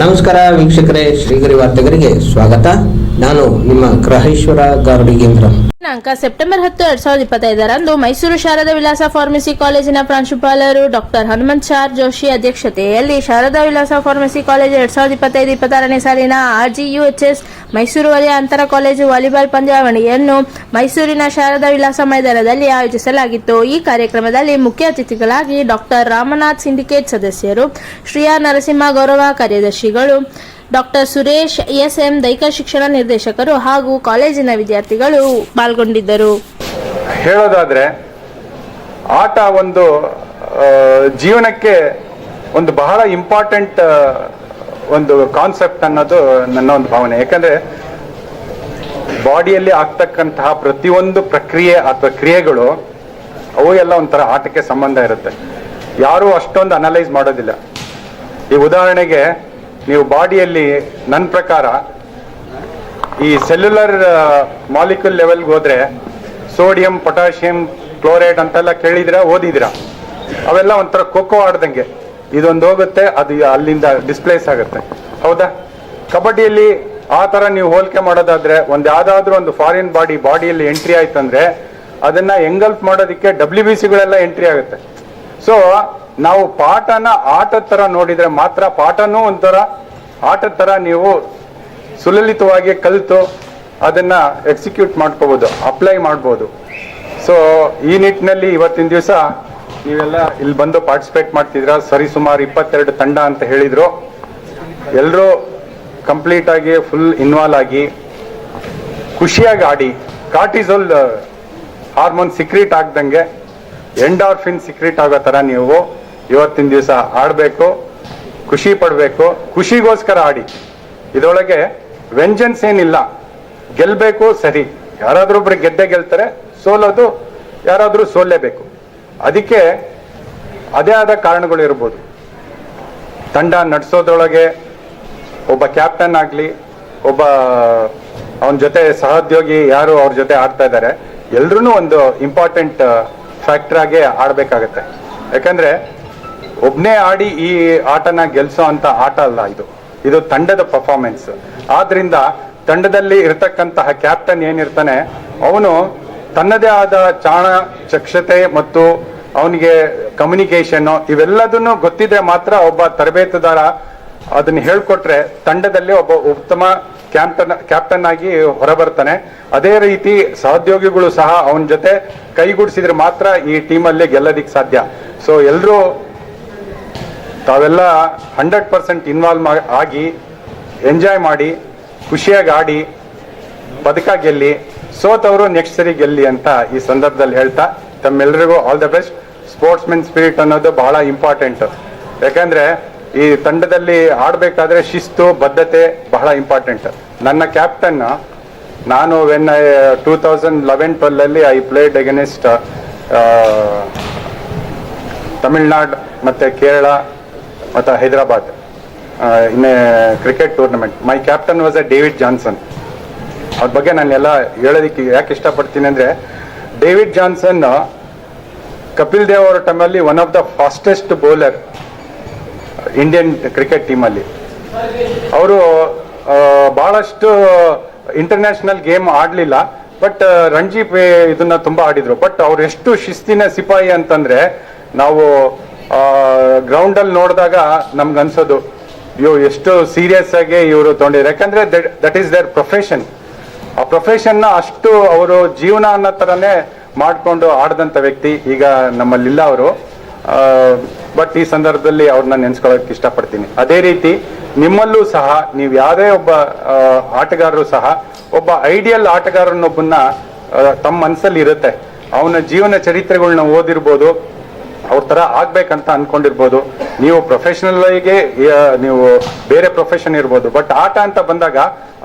ನಮಸ್ಕಾರ ವೀಕ್ಷಕರೇ ಶ್ರೀಗರಿ ವಾರ್ತೆಗರಿಗೆ ಸ್ವಾಗತ. ನಾನು ನಿಮ್ಮ ಗ್ರಹೇಶ್ವರ ಗಾರ್ಡಿಗೇಂದ್ರ ದಿನಾಂಕ ಸೆಪ್ಟೆಂಬರ್ ಹತ್ತು, ಎರಡ್ ಸಾವಿರದ ಇಪ್ಪತ್ತೈದರಂದು ಮೈಸೂರು ಶಾರದಾ ವಿಲಾಸ ಫಾರ್ಮಸಿ ಕಾಲೇಜಿನ ಪ್ರಾಂಶುಪಾಲರು ಡಾಕ್ಟರ್ ಹನುಮಂತ್ ಚಾರ್ ಜೋಶಿ ಅಧ್ಯಕ್ಷತೆಯಲ್ಲಿ ಶಾರದಾ ವಿಲಾಸ ಫಾರ್ಮಸಿ ಕಾಲೇಜ್ ಎರಡ್ ಸಾವಿರದ ಇಪ್ಪತ್ತೈದು ಇಪ್ಪತ್ತಾರನೇ ಸಾಲಿನ ಆರ್ಜಿಯುಎಚ್ಎಸ್ ಮೈಸೂರು ವಲಯ ಅಂತರ ಕಾಲೇಜು ವಾಲಿಬಾಲ್ ಪಂದ್ಯಾವಳಿಯನ್ನು ಮೈಸೂರಿನ ಶಾರದಾ ವಿಲಾಸ ಮೈದಾನದಲ್ಲಿ ಆಯೋಜಿಸಲಾಗಿತ್ತು. ಈ ಕಾರ್ಯಕ್ರಮದಲ್ಲಿ ಮುಖ್ಯ ಅತಿಥಿಗಳಾಗಿ ಡಾಕ್ಟರ್ ರಾಮನಾಥ್ ಸಿಂಡಿಕೇಟ್ ಸದಸ್ಯರು ಶ್ರೀಯಾ ನರಸಿಂಹ ಗೌರವ ಕಾರ್ಯದರ್ಶಿಗಳು ಡಾಕ್ಟರ್ ಸುರೇಶ್, ಎಸ್ಎಂ, ದೈಹಿಕ ಶಿಕ್ಷಣ ನಿರ್ದೇಶಕರು ಹಾಗೂ ಕಾಲೇಜಿನ ವಿದ್ಯಾರ್ಥಿಗಳು ಪಾಲ್ಗೊಂಡಿದ್ದರು. ಹೇಳೋದಾದ್ರೆ, ಆಟ ಒಂದು ಜೀವನಕ್ಕೆ ಒಂದು ಬಹಳ ಇಂಪಾರ್ಟೆಂಟ್ ಒಂದು ಕಾನ್ಸೆಪ್ಟ್ ಅನ್ನೋದು ನನ್ನ ಒಂದು ಭಾವನೆ. ಯಾಕಂದ್ರೆ, ಬಾಡಿಯಲ್ಲಿ ಆಗ್ತಕ್ಕಂತಹ ಪ್ರತಿಯೊಂದು ಪ್ರಕ್ರಿಯೆ ಅಥವಾ ಕ್ರಿಯೆಗಳು, ಅವು ಎಲ್ಲ ಒಂಥರ ಆಟಕ್ಕೆ ಸಂಬಂಧ ಇರುತ್ತೆ. ಯಾರು ಅಷ್ಟೊಂದು ಅನಲೈಸ್ ಮಾಡೋದಿಲ್ಲ. ಈ ಉದಾಹರಣೆಗೆ ನೀವು ಬಾಡಿಯಲ್ಲಿ ನನ್ನ ಪ್ರಕಾರ ಈ ಸೆಲ್ಯುಲರ್ ಮಾಲಿಕ್ಯೂಲ್ ಲೆವೆಲ್ಗೆ ಹೋದ್ರೆ ಸೋಡಿಯಂ ಪೊಟ್ಯಾಷಿಯಂ ಕ್ಲೋರೈಡ್ ಅಂತೆಲ್ಲ ಕೇಳಿದ್ರ ಓದಿದಿರ ಅವೆಲ್ಲ ಒಂಥರ ಖೋಖೋ ಆಡ್ದಂಗೆ. ಇದೊಂದು ಹೋಗುತ್ತೆ, ಅದು ಅಲ್ಲಿಂದ ಡಿಸ್ಪ್ಲೇಸ್ ಆಗುತ್ತೆ. ಹೌದಾ? ಕಬಡ್ಡಿಯಲ್ಲಿ ಆ ತರ ನೀವು ಹೋಲಿಕೆ ಮಾಡೋದಾದ್ರೆ ಒಂದು ಯಾವ್ದಾದ್ರು ಒಂದು ಫಾರಿನ್ ಬಾಡಿ ಬಾಡಿಯಲ್ಲಿ ಎಂಟ್ರಿ ಆಯ್ತಂದ್ರೆ ಅದನ್ನ ಎಂಗಲ್ಪ್ ಮಾಡೋದಕ್ಕೆ ಡಬ್ಲ್ಯೂ ಬಿ ಸಿಗಳೆಲ್ಲ ಎಂಟ್ರಿ ಆಗುತ್ತೆ. ಸೊ ನಾವು ಪಾಠನ ಆಟದ ತರ ನೋಡಿದ್ರೆ ಮಾತ್ರ ಪಾಠನೂ ಒಂಥರ ಆಟದ ತರ ನೀವು ಸುಲಲಿತವಾಗಿ ಕಲಿತು ಅದನ್ನ ಎಕ್ಸಿಕ್ಯೂಟ್ ಮಾಡ್ಕೋಬಹುದು ಅಪ್ಲೈ ಮಾಡ್ಬೋದು. ಸೊ ಈ ನಿಟ್ಟಿನಲ್ಲಿ ಇವತ್ತಿನ ದಿವಸ ನೀವೆಲ್ಲ ಇಲ್ಲಿ ಬಂದು ಪಾರ್ಟಿಸಿಪೇಟ್ ಮಾಡ್ತಿದ್ರ ಸರಿ, ಸುಮಾರು ಇಪ್ಪತ್ತೆರಡು ತಂಡ ಅಂತ ಹೇಳಿದ್ರು. ಎಲ್ಲರೂ ಕಂಪ್ಲೀಟ್ ಆಗಿ ಫುಲ್ ಇನ್ವಾಲ್ವ್ ಆಗಿ ಖುಷಿಯಾಗಿ ಆಡಿ. ಕಾರ್ಟಿಸೋಲ್ ಹಾರ್ಮೋನ್ ಸಿಕ್ರೀಟ್ ಆಗ್ದಂಗೆ ಎಂಡಾರ್ಫಿನ್ ಸಿಕ್ರೀಟ್ ಆಗೋ ತರ ನೀವು ಇವತ್ತಿನ ದಿವಸ ಆಡಬೇಕು, ಖುಷಿ ಪಡಬೇಕು, ಖುಷಿಗೋಸ್ಕರ ಆಡಿ. ಇದರೊಳಗೆ ವೆಂಜನ್ಸ್ ಏನಿಲ್ಲ ಗೆಲ್ಲಬೇಕು ಸರಿ. ಯಾರಾದರೂ ಒಬ್ರು ಗೆದ್ದೆ ಗೆಲ್ತಾರೆ, ಸೋಲೋದು ಯಾರಾದರೂ ಸೋಲೇಬೇಕು ಅದಕ್ಕೆ ಅದೇ ಆದ ಕಾರಣಗಳು ಇರ್ಬೋದು. ತಂಡ ನಡೆಸೋದ್ರೊಳಗೆ ಒಬ್ಬ ಕ್ಯಾಪ್ಟನ್ ಆಗಲಿ, ಒಬ್ಬ ಅವನ ಜೊತೆ ಸಹೋದ್ಯೋಗಿ ಯಾರು ಅವ್ರ ಜೊತೆ ಆಡ್ತಾ ಇದ್ದಾರೆ ಎಲ್ರೂ ಒಂದು ಇಂಪಾರ್ಟೆಂಟ್ ಫ್ಯಾಕ್ಟರ್ ಆಗಿ ಆಡ್ಬೇಕಾಗತ್ತೆ. ಯಾಕಂದ್ರೆ ಒಬ್ನೇ ಆಡಿ ಈ ಆಟನ ಗೆಲ್ಸೋ ಅಂತ ಆಟ ಅಲ್ಲ ಇದು. ಇದು ತಂಡದ ಪರ್ಫಾರ್ಮೆನ್ಸ್ ಆದ್ರಿಂದ ತಂಡದಲ್ಲಿ ಇರತಕ್ಕಂತಹ ಕ್ಯಾಪ್ಟನ್ ಏನಿರ್ತಾನೆ, ಅವನು ತನ್ನದೇ ಆದ ಚಾಣ, ಚಕ್ಷತೆ ಮತ್ತು ಅವನಿಗೆ ಕಮ್ಯುನಿಕೇಶನ್ ಇವೆಲ್ಲದನ್ನು ಗೊತ್ತಿದ್ರೆ ಮಾತ್ರ ಒಬ್ಬ ತರಬೇತುದಾರ ಅದನ್ನ ಹೇಳ್ಕೊಟ್ರೆ ತಂಡದಲ್ಲಿ ಒಬ್ಬ ಉತ್ತಮ ಕ್ಯಾಪ್ಟನ್ ಕ್ಯಾಪ್ಟನ್ ಆಗಿ ಹೊರಬರ್ತಾನೆ. ಅದೇ ರೀತಿ ಸಹೋದ್ಯೋಗಿಗಳು ಸಹ ಅವನ ಜೊತೆ ಕೈಗೂಡಿಸಿದ್ರೆ ಮಾತ್ರ ಈ ಟೀಮಲ್ಲಿ ಗೆಲ್ಲೋದಿಕ್ ಸಾಧ್ಯ. ಸೊ ಎಲ್ಲರೂ ತಾವೆಲ್ಲ ಹಂಡ್ರೆಡ್ ಪರ್ಸೆಂಟ್ ಇನ್ವಾಲ್ವ್ ಆಗಿ ಎಂಜಾಯ್ ಮಾಡಿ, ಖುಷಿಯಾಗಿ ಆಡಿ ಪದಕ ಗೆಲ್ಲಿ ಸೋತವರು ನೆಕ್ಸ್ಟ್ ಸರಿ ಗೆಲ್ಲಿ ಅಂತ ಈ ಸಂದರ್ಭದಲ್ಲಿ ಹೇಳ್ತಾ ತಮ್ಮೆಲ್ಲರಿಗೂ all the best sports men spirit ಅನ್ನೋದು ಬಹಳ ಇಂಪಾರ್ಟೆಂಟ್ ಯಾಕಂದ್ರೆ ಈ ತಂಡದಲ್ಲಿ ಆಡಬೇಕಾದ್ರೆ ಶಿಸ್ತು, ಬದ್ಧತೆ ಬಹಳ ಇಂಪಾರ್ಟೆಂಟ್ ನನ್ನ ಕ್ಯಾಪ್ಟನ್ ನಾನು when I two thousand eleven twelve ಅಲ್ಲಿ ಐ ಪ್ಲೇಡ್ ಅಗೇನೆಸ್ಟ್ ತಮಿಳ್ನಾಡು ಮತ್ತೆ ಕೇರಳ ಮತ್ತು Hyderabad in cricket tournament my captain was a David Johnson ಅವ್ರ ಬಗ್ಗೆ ನಾನು ಎಲ್ಲ ಹೇಳೋದಕ್ಕೆ ಯಾಕೆ ಇಷ್ಟಪಡ್ತೀನಿ ಅಂದರೆ ಡೇವಿಡ್ ಜಾನ್ಸನ್ ಕಪಿಲ್ ದೇವ್ ಅವರ ಟೈಮಲ್ಲಿ one of the fastest bowler Indian cricket ಟೀಮಲ್ಲಿ ಅವರು ಭಾಳಷ್ಟು ಇಂಟರ್ನ್ಯಾಷನಲ್ ಗೇಮ್ ಆಡಲಿಲ್ಲ ಬಟ್ ರಣಜಿ ಇದನ್ನ ತುಂಬಾ ಆಡಿದ್ರು. ಬಟ್ ಅವ್ರು ಎಷ್ಟು ಶಿಸ್ತಿನ ಸಿಪಾಯಿ ಅಂತಂದ್ರೆ, ನಾವು ಗ್ರೌಂಡ್ ಅಲ್ಲಿ ನೋಡಿದಾಗ ನಮ್ಗೆ ಅನ್ಸೋದು, ಅಯ್ಯೋ, ಎಷ್ಟು ಸೀರಿಯಸ್ ಆಗಿ ಇವರು ತಗೊಂಡಿದ್ರು. ಯಾಕಂದ್ರೆ ದಟ್ ಈಸ್ ದರ್ ಪ್ರೊಫೆಷನ್ ಆ ಪ್ರೊಫೆಷನ್ನ ಅಷ್ಟು ಅವರು ಜೀವನ ಅನ್ನೋ ತರನೇ ಮಾಡ್ಕೊಂಡು ಆಡದಂತ ವ್ಯಕ್ತಿ ಈಗ ನಮ್ಮಲ್ಲಿಲ್ಲ ಅವರು. ಬಟ್ ಈ ಸಂದರ್ಭದಲ್ಲಿ ಅವ್ರನ್ನ ನೆನ್ಸ್ಕೊಳ್ಳೋಕೆ ಇಷ್ಟಪಡ್ತೀನಿ. ಅದೇ ರೀತಿ ನಿಮ್ಮಲ್ಲೂ ಸಹ, ನೀವು ಯಾವುದೇ ಒಬ್ಬ ಆಟಗಾರರು ಸಹ, ಒಬ್ಬ ಐಡಿಯಲ್ ಆಟಗಾರನೊಬ್ಬನ್ನ ತಮ್ಮ ಮನಸ್ಸಲ್ಲಿ ಇರುತ್ತೆ. ಅವನ ಜೀವನ ಚರಿತ್ರೆಗಳನ್ನ ಓದಿರ್ಬೋದು ಅವ್ರ ತರ ಆಗ್ಬೇಕಂತ ಅನ್ಕೊಂಡಿರ್ಬೋದು. ನೀವು ಪ್ರೊಫೆಷನಲ್ ಆಗಿ ನೀವು ಬೇರೆ ಪ್ರೊಫೆಷನ್ ಇರ್ಬೋದು. ಬಟ್ ಆಟ ಅಂತ ಬಂದಾಗ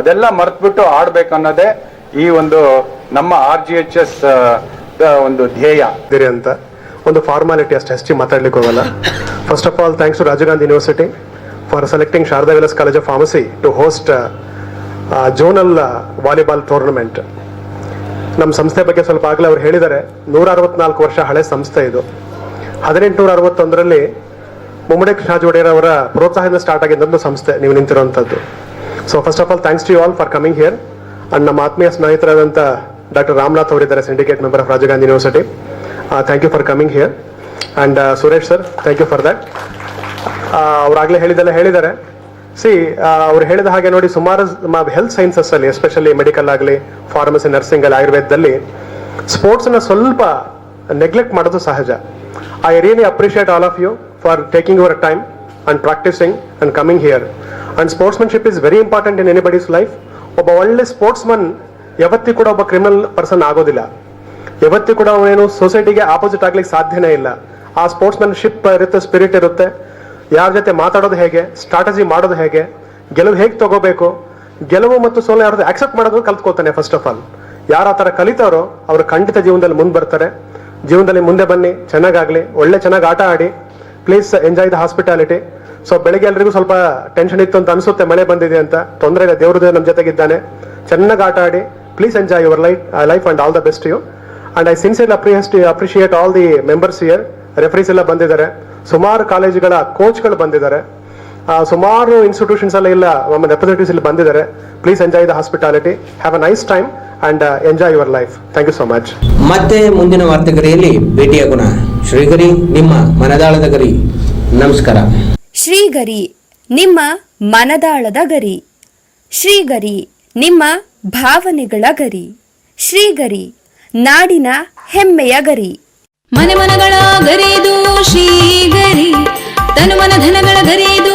ಅದೆಲ್ಲ ಮರ್ತ್ಬಿಟ್ಟು ಆಡ್ಬೇಕು ಅನ್ನೋದೇ ಈ ಒಂದು ನಮ್ಮ ಆರ್ ಜಿ ಎಚ್ ಎಸ್ ಒಂದು ಧ್ಯೇಯ. ಅಂತ ಒಂದು ಫಾರ್ಮಾಲಿಟಿ ಅಷ್ಟು ಹೆಚ್ಚಿ ಮಾತಾಡ್ಲಿಕ್ಕೆ ಹೋಗಲ್ಲ. First of all thanks to Rajiv Gandhi university for selecting Sharada Vilas college of pharmacy to host zonal volleyball tournament ನಮ್ಮ ಸಂಸ್ಥೆ ಬಗ್ಗೆ ಸ್ವಲ್ಪ ಆಗಲೇ ಅವ್ರು ಹೇಳಿದ್ದಾರೆ, ನೂರ ಅರವತ್ನಾಲ್ಕು ವರ್ಷ ಹಳೆ ಸಂಸ್ಥೆ ಇದು. ಹದಿನೆಂಟುನೂರ ಅರವತ್ತೊಂದರಲ್ಲಿ ಮುಮ್ಮಡಿ ಕೃಷ್ಣ ಒಡೆಯರ್ ಅವರ ಪ್ರೋತ್ಸಾಹದಿಂದ ಸ್ಟಾರ್ಟ್ ಆಗಿದ್ದಂಥ ಸಂಸ್ಥೆ, ನೀವು ನಿಂತಿರುವಂಥದ್ದು so first of all thanks to you all for coming here and ನಮ್ಮ ಆತ್ಮೀಯ ಸ್ನೇಹಿತರಾದಂಥ ಡಾಕ್ಟರ್ ರಾಮನಾಥ್ ಅವರಿದ್ದಾರೆ syndicate member of Rajiv Gandhi university thank you for coming here and Suresh sir thank you for that ಅವರಾಗಲೇ ಹೇಳಿದೆಲ್ಲ ಹೇಳಿದ್ದಾರೆ. ಸಿ ಅವ್ರು ಹೇಳಿದ ಹಾಗೆ ನೋಡಿ, ಸುಮಾರು ಹೆಲ್ತ್ ಸೈನ್ಸಸ್ ಅಲ್ಲಿ ಎಸ್ಪೆಷಲಿ ಮೆಡಿಕಲ್ ಆಗಲಿ ಫಾರ್ಮಸಿ ನರ್ಸಿಂಗ್ ಅಲ್ಲಿ, ಆಯುರ್ವೇದದಲ್ಲಿ ಸ್ಪೋರ್ಟ್ಸ್ನ ಸ್ವಲ್ಪ ನೆಗ್ಲೆಕ್ಟ್ ಮಾಡೋದು ಸಹಜ. I really appreciate all of you for taking your time and practicing and coming here And sportsmanship is very important in anybody's life ಒಬ್ಬ ಒಳ್ಳೆ ಸ್ಪೋರ್ಟ್ಸ್ಮನ್ ಯಾವತ್ತೂ ಕೂಡ ಒಬ್ಬ ಕ್ರಿಮಿನಲ್ ಪರ್ಸನ್ ಆಗೋದಿಲ್ಲ. ಯಾವತ್ತೂ ಕೂಡ ಅವನೇನು ಸೊಸೈಟಿಗೆ ಆಪೋಸಿಟ್ ಆಗ್ಲಿಕ್ಕೆ ಸಾಧ್ಯನೇ ಇಲ್ಲ. ಆ ಸ್ಪೋರ್ಟ್ಸ್ಮನ್ಶಿಪ್ ಇರುತ್ತೆ ಸ್ಪಿರಿಟ್ ಇರುತ್ತೆ. ಯಾರ ಜೊತೆ ಮಾತಾಡೋದು ಹೇಗೆ ಸ್ಟ್ರಾಟಜಿ ಮಾಡೋದು ಹೇಗೆ, ಗೆಲುವು ಹೇಗೆ ತಗೋಬೇಕು, ಗೆಲುವು ಮತ್ತು ಸೋಲು ಯಾರ್ದು ಆಕ್ಸೆಪ್ಟ್ ಮಾಡೋದು ಕಲ್ತ್ಕೋತಾನೆ ಫಸ್ಟ್ ಆಫ್ ಆಲ್ ಯಾರು ಆ ಥರ ಕಲಿತಾರೋ ಅವರು ಖಂಡಿತ ಜೀವನದಲ್ಲಿ ಮುಂದೆ ಬರ್ತಾರೆ. ಜೀವನದಲ್ಲಿ ಮುಂದೆ ಬನ್ನಿ, ಚೆನ್ನಾಗಾಗಲಿ, ಒಳ್ಳೆ ಚೆನ್ನಾಗಿ ಆಟ ಆಡಿ please enjoy the hospitality so ಬೆಳಗ್ಗೆ ಎಲ್ರಿಗೂ ಸ್ವಲ್ಪ ಟೆನ್ಷನ್ ಇತ್ತು ಅಂತ ಅನಿಸುತ್ತೆ, ಮಳೆ ಬಂದಿದೆ ಅಂತ. ತೊಂದರೆ ಇಲ್ಲ, ದೇವ್ರ ನಮ್ಮ ಜೊತೆಗಿದ್ದಾನೆ. ಚೆನ್ನಾಗಿ ಆಟ ಆಡಿ please enjoy your life life and all the best you and I sincere appreciate all the members here referees ಎಲ್ಲ ಬಂದಿದ್ದಾರೆ. ಸುಮಾರು ಕಾಲೇಜುಗಳ ಕೋಚ್ಗಳು ಬಂದಿದ್ದಾರೆ. ಸುಮಾರು ಇನ್ಸ್ಟಿಟ್ಯೂಷನ್ಸ್ ಎಲ್ಲ ಇಲ್ಲ ನಮ್ಮ ರೆಪ್ರೆಸೆಂಟೇಟಿವ್ಸ್ ಇಲ್ಲಿ ಬಂದಿದ್ದಾರೆ. Please enjoy the hospitality have a nice time and enjoy your life thank you so much ಮತ್ತೆ ಮುಂದಿನ ವಾರ್ತೆಗರಿಯಲ್ಲಿ ಭೇಟಿಯಾಗೋಣ ಶ್ರೀಗರಿ ನಿಮ್ಮ ಮನದಾಳದ ಗರಿ. ನಮಸ್ಕಾರ. ಶ್ರೀಗರಿ ನಿಮ್ಮ ಮನದಾಳದ ಗರಿ. ಶ್ರೀಗರಿ ನಿಮ್ಮ ಭಾವನೆಗಳ ಗರಿ. ಶ್ರೀಗರಿ ನಾಡಿನ ಹೆಮ್ಮೆಯ ಗರಿ. ಮನೆ ಮನಗಳ ಗರಿದು ಶ್ರೀಗರಿ ತನು ಮನ ಧನಗಳ ಗರಿದು